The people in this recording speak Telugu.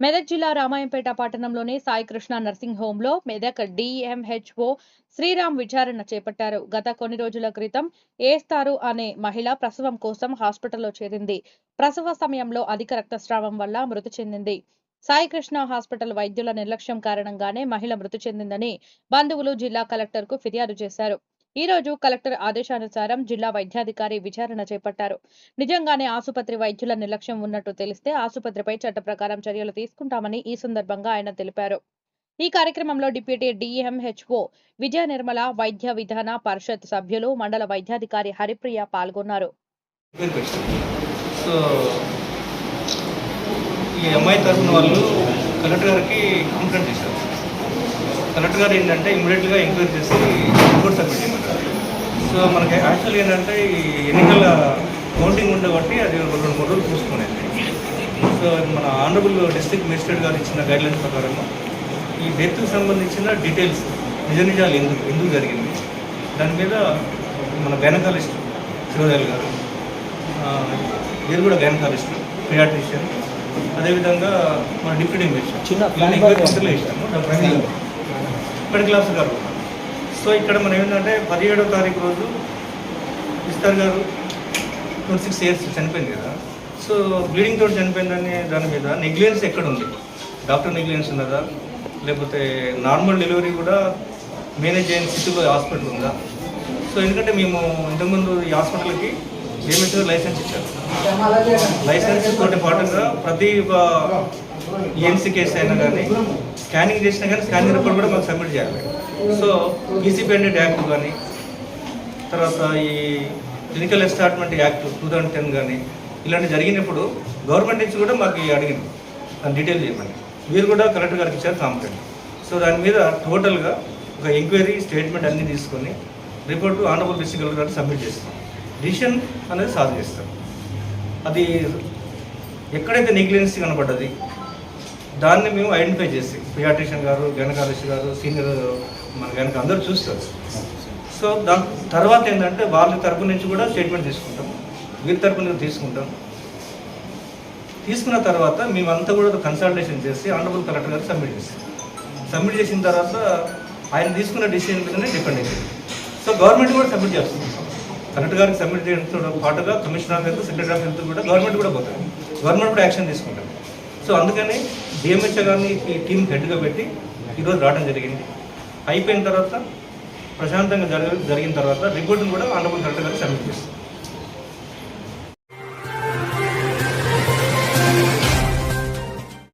మెదక్ జిల్లా రామాయంపేట పట్టణంలోని సాయికృష్ణ నర్సింగ్ హోంలో మెదక్ డిఎంహెచ్ఓ శ్రీరామ్ విచారణ చేపట్టారు. గత కొన్ని రోజుల క్రితం ఏస్తారు అనే మహిళ ప్రసవం కోసం హాస్పిటల్లో చేరింది. ప్రసవ సమయంలో అధిక రక్తస్రావం వల్ల మృతి చెందింది. సాయికృష్ణ హాస్పిటల్ వైద్యుల నిర్లక్ష్యం కారణంగానే మహిళ మృతి చెందిందని బంధువులు జిల్లా కలెక్టర్కు ఫిర్యాదు చేశారు. ఈ రోజు కలెక్టర్ ఆదేశానుసారం జిల్లా వైద్యాధికారి విచారణ చేపట్టారు. నిజంగానే ఆసుపత్రి వైద్యుల నిర్లక్ష్యం ఉన్నట్టు తెలిస్తే ఆసుపత్రిపై చట్ట ప్రకారం చర్యలు తీసుకుంటామని ఈ సందర్భంగా ఆయన తెలిపారు. ఈ కార్యక్రమంలో డిప్యూటీ డిఎంహెచ్ఓ విజయ నిర్మల వైద్య విధాన పరిషత్ సభ్యులు మండల వైద్యాధికారి హరిప్రియ పాల్గొన్నారు. ఈ అమ్మాయి తరఫున వాళ్ళు కలెక్టర్ గారికి కంప్లైంట్ చేశారు. కలెక్టర్ గారు ఏంటంటే ఇమీడియట్గా ఎంక్వైరీ చేసి రిపోర్ట్ సబ్మిట్ చేయమంటారు సో మనకి యాక్చువల్ ఏంటంటే ఈ ఎన్నికల కౌంటింగ్ ఉండే బట్టి అది ఒక రెండు మూడు రోజులు చూసుకునేది. సో మన ఆనరబుల్ డిస్ట్రిక్ట్ మేజిస్ట్రేట్ గారు ఇచ్చిన గైడ్లైన్స్ ప్రకారం ఈ డెత్కి సంబంధించిన డీటెయిల్స్ నిజ నిజాలు ఎందుకు ఎందుకు జరిగింది? దాని మీద మన గైనకాలజిస్ట్ శివదయాల్ గారు వీరు కూడా గైనకాలజిస్ట్ పియాట్రిషియన్ అదేవిధంగా మన డిప్యూటీ మినిస్టర్ చిన్న ఇచ్చాము డాక్టర్ మెడికల్ ఆఫీసర్ గారు. సో ఇక్కడ మనం ఏంటంటే పదిహేడో తారీఖు రోజు విస్తార్ గారు ట్వంటీ సిక్స్ ఇయర్స్ చనిపోయింది కదా. సో బ్లీడింగ్ తోటి చనిపోయిందని దాని మీద నెగ్లియన్స్ ఎక్కడ ఉంది డాక్టర్ నెగ్లియన్స్ ఉన్నదా? లేకపోతే నార్మల్ డెలివరీ కూడా మేనేజ్ చేయని స్థితిలో హాస్పిటల్ ఉందా? సో ఎందుకంటే మేము ఇంతకుముందు ఈ హాస్పిటల్కి ఏమిటో లైసెన్స్ ఇచ్చారు. లైసెన్స్ తోటి పాటుగా ప్రతి ఒక ఈఎన్సీ కేసు అయినా కానీ స్కానింగ్ చేసినా కానీ స్కానింగ్ రిపోర్ట్ కూడా మాకు సబ్మిట్ చేయాలి. సో ఈసీపెండెంట్ యాక్ట్ కానీ తర్వాత ఈ clinical establishment act two thousand ten కానీ ఇలాంటి జరిగినప్పుడు గవర్నమెంట్ నుంచి కూడా మాకు అడిగింది. దాని డీటెయిల్ చేయమని. మీరు కూడా కలెక్టర్ గారికి ఇచ్చారు కాంప్లైంట్ సో దాని మీద టోటల్గా ఒక ఎంక్వైరీ స్టేట్మెంట్ అన్నీ తీసుకొని report honourable district collector submit చేస్తాం డిసిషన్ అనేది సాధిస్తాం అది ఎక్కడైతే నెగ్లిజెన్సీ కనబడ్డది దాన్ని మేము ఐడెంటిఫై చేసి పియాట్రిషియన్ గారు గైనకాలజిస్ట్ గారు సీనియర్ మన గనక అందరూ చూస్తారు. సో దాని తర్వాత ఏంటంటే వాళ్ళ తరపు నుంచి కూడా స్టేట్మెంట్ తీసుకుంటాం. వీరి తరపు నుంచి తీసుకుంటాం. తీసుకున్న తర్వాత మేమంతా కూడా కన్సల్టేషన్ చేసి ఆనరబుల్ కలెక్టర్ గారు సబ్మిట్ చేస్తాం సబ్మిట్ చేసిన తర్వాత ఆయన తీసుకున్న డిసిషన్ మీదనే డిపెండ్ అయింది సో గవర్నమెంట్ కూడా సబ్మిట్ చేస్తుంది. కలెక్టర్ గారికి సబ్మిట్ చేయడంతో పాటుగా commissioner of health secretary of health కూడా గవర్నమెంట్ కూడా పోతుంది గవర్నమెంట్ కూడా యాక్షన్ తీసుకుంటుంది సో అందుకని డిఎంహెచ్ఏ గారిని ఈ టీం హెడ్గా పెట్టి ఈరోజు రావడం జరిగింది. అయిపోయిన తర్వాత ప్రశాంతంగా జరిగిన తర్వాత రిపోర్ట్ని కూడా ఆనరబుల్ కలెక్టర్ గారికి సబ్మిట్ చేస్తాం